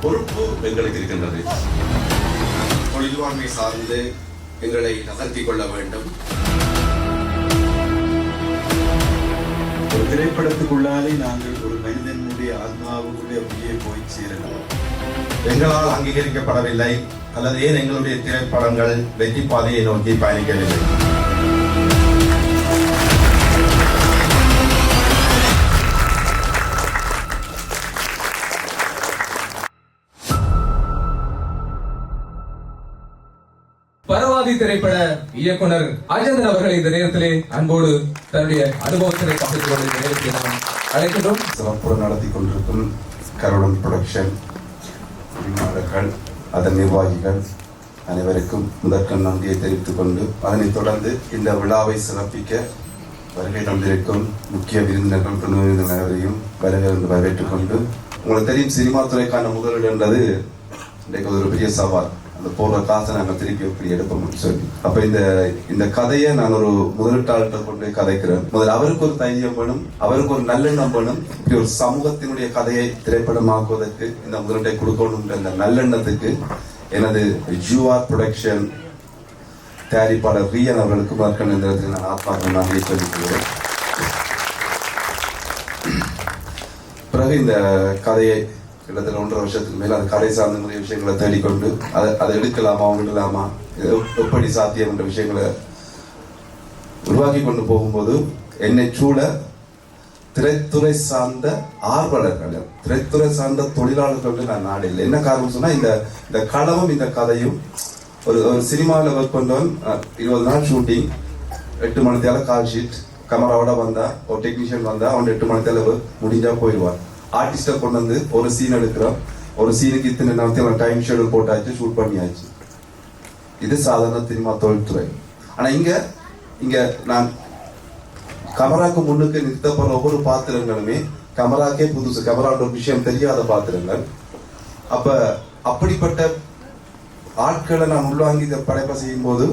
பொறுப்பு எங்களுக்கு இருக்கின்றது. தொழில்வாண்மை சார்ந்து எங்களை நகர்த்திக் கொள்ள வேண்டும். ஒரு திரைப்படத்துக்குள்ளாலே நாங்கள் ஒரு மனிதனுடைய ஆத்மாவுடைய அப்படியே போய் சேரலாம் எங்களால் அங்கீகரிக்கப்படவில்லை. அல்லது ஏன் எங்களுடைய திரைப்படங்கள் வெற்றி பாதையை நோக்கி பயணிக்கவில்லை? பரவாதி திரைப்பட இயக்குனர் அஜந்தன் அவர்கள் இந்த நேரத்திலே அன்போடு தன்னுடைய அனுபவத்தினை பகிர்ந்து கொண்டு இந்த நேரத்தில் நாம் அழைக்கின்றோம். சிறப்புடன் நடத்தி கொண்டிருக்கும் கருடன் புரொடக்ஷன் உரிமையாளர்கள் அதன் நிர்வாகிகள் அனைவருக்கும் முதற்கண் நன்றியை தெரிவித்துக் கொண்டு அதனைத் தொடர்ந்து இந்த விழாவை சிறப்பிக்க வருகை தந்திருக்கும் முக்கிய விருந்தினர்கள் துணை விருந்தினரையும் வருகை வரவேற்றுக் கொண்டு உங்களுக்கு தெரியும் சினிமா துறைக்கான முதலீடு என்றது இன்றைக்கு ஒரு பெரிய சவால். அந்த போடுற காசை நாங்கள் திருப்பி எப்படி எடுப்போம்னு சொல்லி. அப்போ இந்த இந்த கதையை நான் ஒரு முதலீட்டாளர்கிட்ட கொண்டு கதைக்கிறேன். முதல்ல அவருக்கு ஒரு தைரியம் வேணும் அவருக்கு ஒரு நல்லெண்ணம் வேணும். இப்படி ஒரு சமூகத்தினுடைய கதையை திரைப்படமாக்குவதற்கு இந்த முதலீட்டை கொடுக்கணுன்ற இந்த நல்லெண்ணத்துக்கு எனது ஜூஆர் ப்ரொடக்ஷன் தயாரிப்பாளர் ரியன் அவர்களுக்கு மறக்க இந்த இடத்தில் நான் ஆத்மாக நன்றி சொல்லிக்கிறேன். பிறகு இந்த கதையை கிட்டத்தட்ட ஒன்றரை வருஷத்துக்கு மேல அது கதை சார்ந்த நிறைய விஷயங்களை தேடிக்கொண்டு அதை அதை எடுக்கலாமா விடலாமா எப்படி சாத்தியம் என்ற விஷயங்களை உருவாக்கி கொண்டு போகும்போது என்னை சூழ திரைத்துறை சார்ந்த ஆர்வலர்கள் திரைத்துறை சார்ந்த தொழிலாளர்கள் நான் நாடு இல்லை. என்ன காரணம் சொன்னா இந்த இந்த களமும் இந்த கதையும் ஒரு ஒரு சினிமாவில் ஒர்க் பண்ணவன் அஹ், இருபது நாள் ஷூட்டிங் எட்டு மணி தேவை கால் ஷீட் கேமராவோட வந்தா ஒரு டெக்னீஷியன் வந்தா அவன் எட்டு மணி தேவை முடிஞ்சா போயிடுவான் ஆர்டிஸ்டை கொண்டு வந்து ஒரு சீன் எடுக்கிறோம். ஒரு சீனுக்கு இத்தனை நேரத்தில் டைம் ஷெடியூல் போட்டாச்சு ஷூட் பண்ணியாச்சு. இது சாதாரண சினிமா தொழில்துறை. ஆனால் இங்கே இங்கே நான் கமராக்கு முன்னுக்கு நிறுத்தப்படுற ஒவ்வொரு பாத்திரங்களுமே கமராக்கே புதுசு. கமரான்ற விஷயம் தெரியாத பாத்திரங்கள். அப்போ அப்படிப்பட்ட ஆட்களை நான் உள்வாங்கி இந்த படைப்பை செய்யும் போது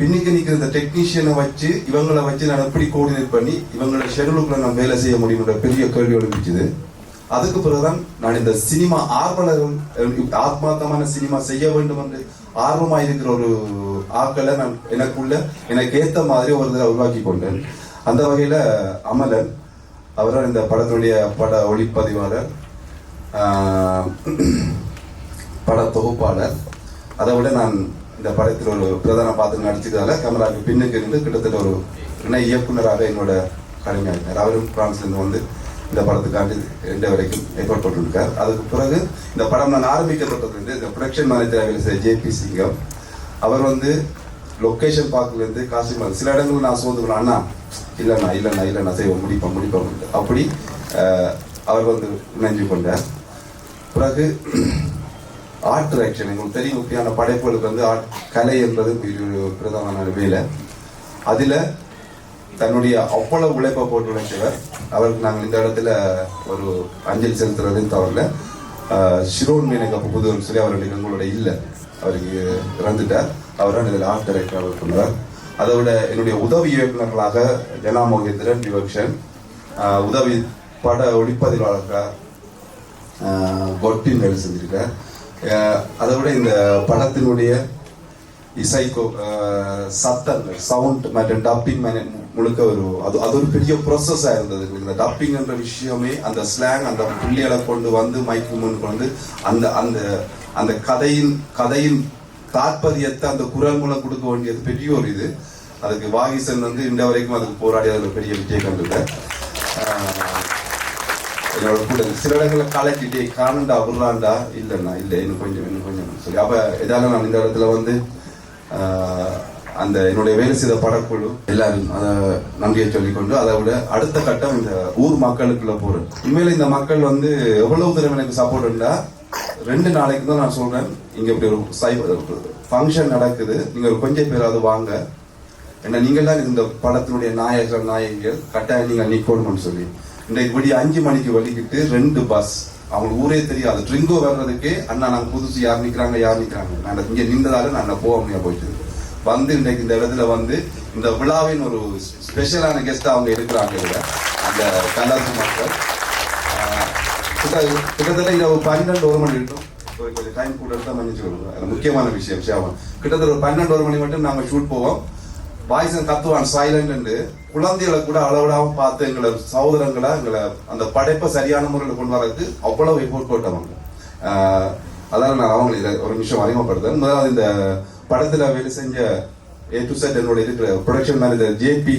பின்னுக்கு நிற்கிற இந்த டெக்னீஷியனை வச்சு இவங்களை வச்சு நான் எப்படி கோஆர்டினேட் பண்ணி இவங்களோட ஷெடியூலுக்குள்ள நான் வேலை செய்ய முடியும்ன்ற பெரிய கேள்வி எழுப்பிச்சுது அதுக்கு பிறகுதான் நான் இந்த சினிமா ஆர்வலர்கள் ஆத்மார்த்தமான சினிமா செய்ய வேண்டும் என்று ஆர்வமா இருக்கிற ஒரு ஆட்களை நான் எனக்குள்ள எனக்கு ஏத்த மாதிரி ஒரு இதை உருவாக்கி கொண்டேன். அந்த வகையில அமலன் அவரால் இந்த படத்தினுடைய பட ஒளிப்பதிவாளர் பட தொகுப்பாளர். அதை விட நான் இந்த படத்தில் ஒரு பிரதான பாத்திரம் நடிச்சதால கமலாக்கு பின்னுக்கு இருந்து கிட்டத்தட்ட ஒரு இணை இயக்குனராக என்னோட கடமையாகிறார் அவரும் பிரான்ஸ்ல இருந்து வந்து இந்த படத்துக்காண்டி ரெண்டு வரைக்கும் எஃபோர்ட் போட்டுருக்கார். அதுக்கு பிறகு இந்த படம் நான் ஆரம்பிக்கப்பட்டதுலேருந்து இந்த ப்ரொடக்ஷன் மேனேஜர் வேலை செய்ய ஜேபி சிங்கம். அவர் வந்து லொக்கேஷன் பார்க்கலேருந்து காசிமார் சில இடங்கள் நான் சோர்ந்து அண்ணா இல்லைண்ணா இல்லைண்ணா இல்லைண்ணா செய்வோம் முடிப்போம் முடிப்போம் அப்படி அவர் வந்து நினைஞ்சு கொண்டார். பிறகு ஆர்ட் டைரக்ஷன் உங்களுக்கு தெரியும் முக்கியமான படைப்புகளுக்கு வந்து ஆர்ட் கலை என்பது ஒரு பிரதான வேலை. அதில் தன்னுடைய அவ்வளவு உழைப்பை போட்டு உழைத்தவர் அவருக்கு நாங்கள் இந்த இடத்துல ஒரு அஞ்சலி செலுத்துறதுன்னு தவறல ஆஹ், ஷிரோன் மீனக புதுவர் சொல்லி அவருடைய எங்களோட இல்லை. அவருக்கு இறந்துட்டார். அவர் இதில் ஆர்ட் டைரக்டர் அவர் பண்ணுவார் அதை விட என்னுடைய உதவி இயக்குநர்களாக ஜனா மோகேந்திரன் டிவக்ஷன் உதவி பட ஒளிப்பதிவாளர்கள் கொட்டின் வேலை செஞ்சிருக்கார். அதை விட இந்த படத்தினுடைய இசைக்கோ சத்தங்கள் சவுண்ட் மற்றும் டப்பிங் முழுக்க ஒரு அது அது ஒரு பெரிய ப்ரொசஸாக இருந்தது. இந்த டப்பிங்ன்ற விஷயமே அந்த ஸ்லாங் அந்த புள்ளிகளை கொண்டு வந்து மைக்கு முன் கொண்டு அந்த அந்த அந்த கதையின் கதையின் தாற்பயத்தை அந்த குரல் மூலம் கொடுக்க வேண்டியது பெரிய ஒரு இது. அதுக்கு வாகிசன் வந்து இந்த வரைக்கும் அதுக்கு போராடி அதில் பெரிய விஜயம் கண்டுட்டார் என்னோட கூட சில இடங்களில் கலக்கிட்டே காணண்டா உருளாண்டா இல்லைண்ணா இல்லை இன்னும் கொஞ்சம் இன்னும் கொஞ்சம் சொல்லி. அப்போ இதால நான் இந்த இடத்துல வந்து அந்த என்னுடைய வேலை செய்த படக்குழு எல்லாரும் அதை நன்றியை சொல்லிக்கொண்டு அதை விட அடுத்த கட்டம் இந்த ஊர் மக்களுக்குள்ள போறேன் உண்மையில இந்த மக்கள் வந்து எவ்வளவு தூரம் எனக்கு சப்போர்ட் உண்டா? ரெண்டு நாளைக்கு தான் நான் சொல்றேன். இங்க இப்படி ஒரு சை ஃபங்க்ஷன் நடக்குது. நீங்க ஒரு கொஞ்சம் பேராவது வாங்க. ஏன்னா நீங்கள் தான் இந்த படத்தினுடைய நாயகர் நாயகிகள். கட்டாயம் நீங்கள் நிற்கணும்னு சொல்லி. இன்றைக்கு விடிய அஞ்சு மணிக்கு வலிக்கிட்டு ரெண்டு பஸ் அவங்களுக்கு ஊரே தெரியாது. ட்ரிங்கோ வர்றதுக்கே அண்ணா நாங்கள் புதுசு யார் நிற்கிறாங்க யார் நிற்கிறாங்க நான் இங்கே நின்றதால நான் போக முடியாது போயிட்டு வந்து இன்றைக்கு இந்த இடத்துல வந்து இந்த விழாவின் ஒரு ஸ்பெஷலான கெஸ்ட் அவங்க இருக்கிறாங்க இதுல அந்த கல்லாசி மக்கள். கிட்ட- கிட்டத்தட்ட இரவு பன்னெண்டு ஒரு மணி இருக்கும். கொஞ்சம் டைம் கூட எடுத்தா அது முக்கியமான விஷயம் சேவம் கிட்டத்தட்ட ஒரு பன்னெண்டு ஒரு மணி மட்டும் நாங்க ஷூட் போவோம். பாய்ஸன் கத்துவான் சைலண்ட் குழந்தைகளை கூட அளவிடாம பார்த்து எங்களை சகோதரங்களை எங்களை அந்த படைப்பை சரியான முறையில் கொண்டு வரதுக்கு அவ்வளவு எஃபோர்ட் போட்டவங்க. அதனால நான் அவங்களை இதை ஒரு நிமிஷம் அறிமுகப்படுத்தேன் முதலாவது இந்த படத்துல வேலை செஞ்ச ஏ டு என்னோட இருக்கிற ப்ரொடக்ஷன் மேனேஜர் ஜேபி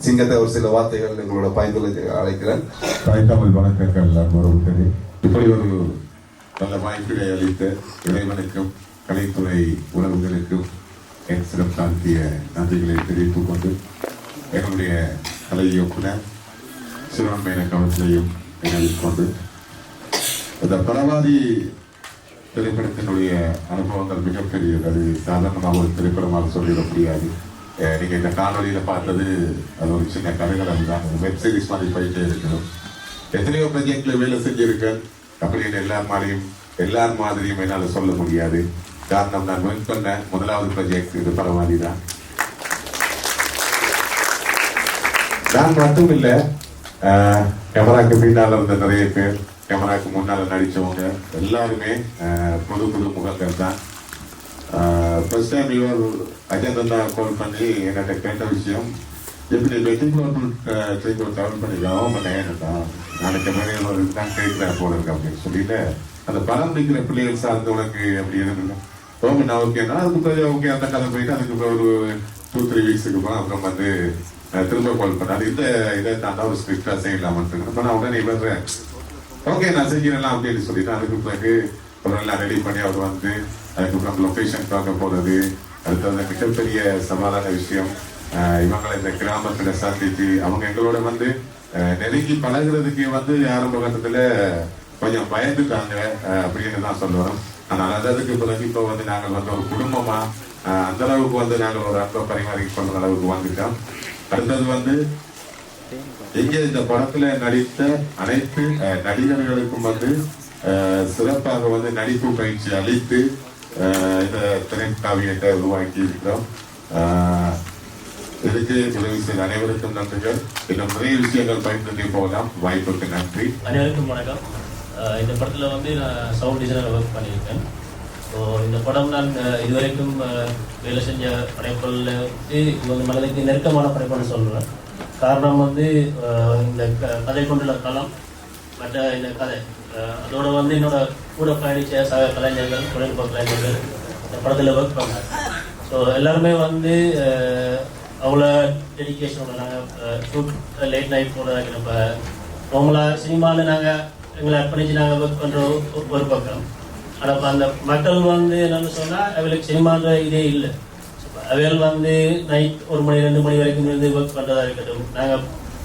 சிங்கத்தை ஒரு சில வார்த்தைகள் எங்களோட பயந்துள்ள அழைக்கிறேன். தாய் தமிழ் வணக்கங்கள் அன்புறவுகளே இப்படி ஒரு நல்ல வாய்ப்பினை அளித்த இறைவனுக்கும் கலைத்துறை உறவுகளுக்கும் என் சிறம் தாழ்த்திய நன்றிகளை தெரிவித்துக் கொண்டு எங்களுடைய கலை இயக்குனர் சிறுவன்மையின கவனத்திலையும் நினைவில் கொண்டு இந்த பரவாதி திரைப்படத்தினுடைய அனுபவங்கள் மிகப்பெரியது அது சாதாரணமாக ஒரு திரைப்படமாக சொல்லிட முடியாது நீங்கள் இந்த காணொலியில் பார்த்தது அது ஒரு சின்ன கதைகள் தான் வெப் சீரிஸ் மாதிரி போயிட்டே இருக்கணும் எத்தனையோ ப்ராஜெக்ட்ல வேலை செஞ்சுருக்கேன் அப்படின்னு எல்லார் மாதிரியும் எல்லார் மாதிரியும் என்னால் சொல்ல முடியாது. காரணம் நான் வின் பண்ண முதலாவது ப்ராஜெக்ட் இது பரவாயில்லை தான் நான் மட்டும் இல்லை கேமராக்கு பின்னால் இருந்த நிறைய பேர் கேமராவுக்கு முன்னால் நடித்தவங்க எல்லாருமே புது புது முகங்கள் தான். ஃபர்ஸ்ட் டைம் இவர் அஜந்தா கால் பண்ணி என்கிட்ட கேட்ட விஷயம் எப்படி வெட்டிங் ப்ரோட்டல் திருப்பி ட்ராவல் பண்ணிக்கலாம் பண்ண ஏன்டா நாளைக்கு மேலே தான் கேட்குறேன் போல இருக்கு அப்படின்னு சொல்லிட்டு அந்த பணம் நிற்கிற பிள்ளைகள் சார்ந்து உனக்கு அப்படி எதுவும் ஓகே நான் ஓகேனா அதுக்கு பிறகு ஓகே அந்த கதை போயிட்டு அதுக்கு ஒரு டூ த்ரீ வீக்ஸுக்கு அப்புறம் வந்து திரும்ப கால் பண்ணார் இந்த இதை தாண்டா ஒரு ஸ்கிரிப்டா செய்யலாமான்னு இப்போ நான் உடனே இவர் ஓகே நான் செஞ்சிடலாம் அப்படின்னு சொல்லிட்டு அதுக்கு பிறகு அப்புறம் எல்லாம் ரெடி பண்ணி அவர் வந்து அதுக்கப்புறம் லொக்கேஷன் பார்க்க போறது. அடுத்தது மிகப்பெரிய சமாதான விஷயம் இவங்களை இந்த கிராமத்துல சந்திச்சு அவங்க எங்களோட வந்து நெருங்கி பழகுறதுக்கு வந்து ஆரம்ப கட்டத்துல கொஞ்சம் பயந்துட்டாங்க அப்படின்னு தான் சொல்லுவோம் ஆனால் அதற்கு பிறகு இப்போ வந்து நாங்கள் வந்து ஒரு குடும்பமா அந்த அளவுக்கு வந்து நாங்கள் ஒரு அன்பை பரிமாறி கொள்ற அளவுக்கு வந்துட்டோம் அடுத்தது வந்து இங்கே இந்த படத்துல நடித்த அனைத்து நடிகர்களுக்கும் வந்து சிறப்பாக வந்து நடிப்பு பயிற்சி அளித்து இந்த திரைக்காவியத்தை உருவாக்கி இருக்கிறோம் இதுக்கு உதவி செய்த அனைவருக்கும் நன்றிகள். இன்னும் நிறைய விஷயங்கள் பயன்படுத்தி போகலாம். வாய்ப்புக்கு நன்றி. அனைவருக்கும் வணக்கம். இந்த படத்தில் வந்து நான் சவுண்ட் டிசைனர் ஒர்க் பண்ணியிருக்கேன். ஸோ இந்த படம் நான் இதுவரைக்கும் வேலை செஞ்ச படைப்புகளில் வந்து இது வந்து மனதுக்கு நெருக்கமான படைப்புன்னு சொல்லுவேன் காரணம் வந்து இந்த க- கதை கொண்டுள்ள களம் மற்ற இந்த கதை அதோட வந்து என்னோட கூட பயணிச்ச சக கலைஞர்கள் தொழில்நுட்ப கலைஞர்கள் இந்த படத்தில் ஒர்க் பண்ணாங்க ஸோ எல்லாருமே வந்து அவ்வளோ டெடிக்கேஷனோட நாங்கள் ஷூட் லேட் நைட் போட நம்ம நார்மலாக சினிமாவில் நாங்கள் எங்களை அர்ப்பணித்து நாங்கள் ஒர்க் பண்ணுறோம் ஒரு பக்கம். ஆனால் இப்போ அந்த மக்கள் வந்து என்னென்னு சொன்னால் அவளுக்கு சினிமான்ற இதே இல்லை. அவைகள் வந்து நைட் ஒரு மணி ரெண்டு மணி வரைக்கும் இருந்து ஒர்க் பண்ணுறதா இருக்கட்டும். நாங்கள்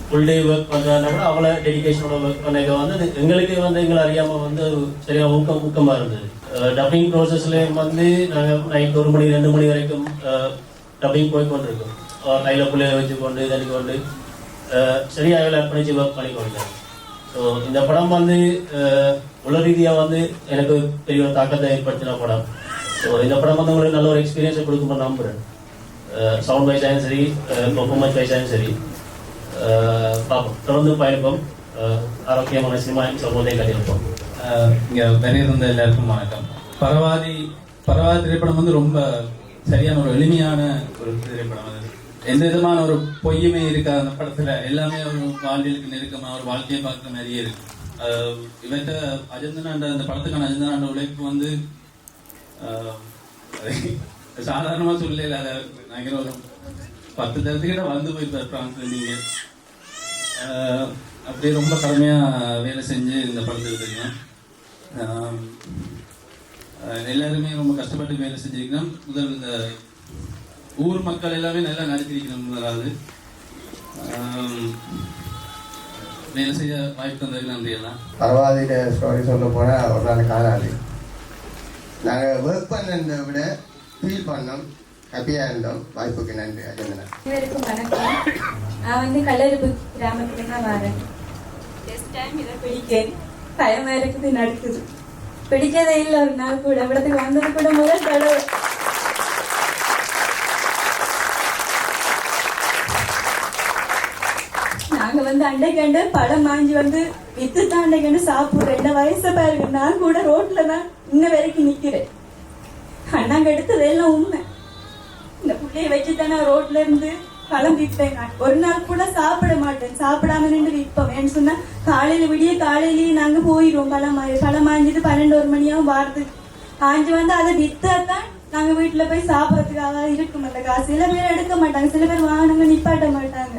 ஃபுல் டே ஒர்க் பண்ணுறதுனா கூட அவ்வளோ டெடிக்கேஷனோட ஒர்க் பண்ணக்க வந்து அது எங்களுக்கு வந்து எங்களை அறியாமல் வந்து ஒரு ஊக்கம் ஊக்கமாக இருந்தது. டப்பிங் ப்ராசஸ்லேயும் வந்து நாங்கள் நைட் ஒரு மணி ரெண்டு மணி வரைக்கும் டப்பிங் போய் கொண்டிருக்கோம். கையில் பிள்ளைய வச்சு கொண்டு தண்ணி கொண்டு சரியாக சரியா அவளை அர்ப்பணிச்சு ஒர்க் பண்ணி கொண்டேன் ஸோ இந்த படம் வந்து அஹ், உள ரீதியாக வந்து எனக்கு பெரிய ஒரு தாக்கத்தை ஏற்படுத்தின படம். ஸோ இந்த படம் வந்து உங்களுக்கு நல்ல ஒரு எக்ஸ்பீரியன்ஸை கொடுக்கும்போது நம்புறேன். சவுண்ட் வைஸாயும் சரி பர்ஃபார்மன்ஸ் வைஸாயும் சரி பார்ப்போம் தொடர்ந்து பயணிப்போம் ஆரோக்கியமான சினிமா சமூகத்தை கட்டியிருப்போம் இங்கே இங்க வெளியிருந்த எல்லாருக்கும் வணக்கம் பரவாதி பரவாதி திரைப்படம் வந்து ரொம்ப சரியான ஒரு எளிமையான ஒரு திரைப்படம் அது எந்த விதமான ஒரு பொய்யுமே இருக்காது அந்த படத்துல எல்லாமே ஒரு வாழ்வியலுக்கு நெருக்கமா ஒரு வாழ்க்கையை பார்க்குற மாதிரியே இருக்கு ஆஹ் இவர்கிட்ட அஜந்தனாண்ட அந்த படத்துக்கான அஜந்தனாண்ட உழைப்பு வந்து ஆஹ் சாதாரணமா சொல்லல அதை நினைக்கிறேன் ஒரு பத்து தரத்துக்கிட்ட வந்து போய் பிரான்ஸ்ல நீங்க அப்படியே ரொம்ப கடுமையா வேலை செஞ்சு இந்த படத்துக்கு தெரியும் எல்லாருமே ரொம்ப கஷ்டப்பட்டு வேலை செஞ்சிருக்கணும் முதல் இந்த ஊர் மக்கள் எல்லாமே நல்லா நடித்திருக்கணும் முதலாவது வேலை செய்ய வாய்ப்பு தந்ததுக்கு நன்றி எல்லாம் பரவாயில்ல ஸ்டோரி சொல்ல போனால் ஒரு நாள் காலாளி நாங்கள் ஒர்க் பண்ணதை விட ஃபீல் பண்ணோம் ஹாப்பியாக இருந்தோம் வாய்ப்புக்கு நன்றி அஜந்தனா. வணக்கம். நான் வந்து கல்லறுப்பு கிராமத்துல தான் வரேன். ஃபர்ஸ்ட் டைம் இதை பிடிக்கேன் பயமா இருக்குது நடக்குது. பிடிச்சதே இல்லை ஒரு நாள் கூட. இവിടத்துக்கு வந்தது கூட முதல் தடவை. நாங்க வந்து அண்டைக்கண்டு பழம் வாங்கி வந்து வித்து தான் அண்டைக்கண்டு சாப்பிடுறோம். என்ன வயசை பாருங்க நான் கூட ரோட்ல தான் இன்ன வரைக்கும் நிக்கிறேன். அண்ணாங்க எடுத்தது எல்லாம் உண்மை. இந்த பிள்ளைய வச்சு தானே ரோட்ல இருந்து கிளம்பிப்பேன் நான். ஒரு நாள் கூட சாப்பிட மாட்டேன். சாப்பிடாம நின்று விற்போம் ஏன்னு சொன்னா காலையில விடிய காலையிலேயே நாங்க போயிடுவோம். பழம் பழம் வாங்கிட்டு பன்னெண்டு ஒரு மணியாவும் வாரத்துக்கு. ஆஞ்சு வந்து அதை வித்தா தான் நாங்க வீட்டுல போய் சாப்பிடறதுக்காக இருக்கும். அந்த காசு. சில பேர் எடுக்க மாட்டாங்க. சில பேர் வாங்கினவங்க நிப்பாட்ட மாட்டாங்க.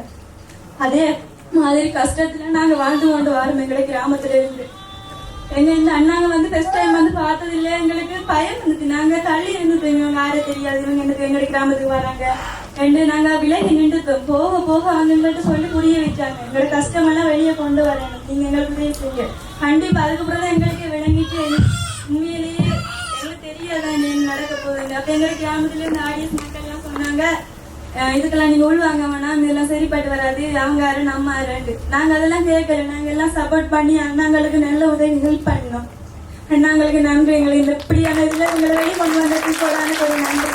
அதே மாதிரி கஷ்டத்துல நாங்க வாழ்ந்து கொண்டு வரோம் எங்களை கிராமத்துல இருந்து. எங்க இந்த அண்ணாங்க வந்து ஃபர்ஸ்ட் டைம் வந்து பார்த்தது இல்ல எங்களுக்கு பயம் இருந்துச்சு நாங்க தள்ளி இருந்துட்டோம் இவங்க யாரும் தெரியாது. இவங்க எனக்கு எங்களுக்கு கிராமத்துக்கு வராங்க? ரெண்டு நாங்க விலகி நின்றுட்டோம் போக போக அவங்க சொல்லி புரிய வச்சாங்க. எங்களோட கஷ்டம் எல்லாம் வெளியே கொண்டு வரேன் நீங்க எங்களுக்கு உதவி செய்யுங்க. கண்டிப்பா அதுக்கப்புறம் தான் எங்களுக்கு விளங்கிட்டு உண்மையிலேயே எங்களுக்கு தெரியாதான் நடக்க போகுதுங்க அப்ப எங்களுக்கு கிராமத்துல இருந்து ஆடியன்ஸ் மக்கள் எல்லாம் சொன்னாங்க. இதுக்கெல்லாம் நீங்க உள்வாங்க வேணாம் இதெல்லாம் சரிப்பட்டு வராது. அவங்க யாரு நம்ம யாருண்டு நாங்க அதெல்லாம் கேட்கல. நாங்க எல்லாம் சப்போர்ட் பண்ணி அண்ணாங்களுக்கு நல்ல உதவி ஹெல்ப் பண்ணோம். அண்ணாங்களுக்கு நன்றி எங்களை இந்த இப்படியான இதுல எங்களை வெளியே கொண்டு வந்ததுக்கு ஒரு நன்றி.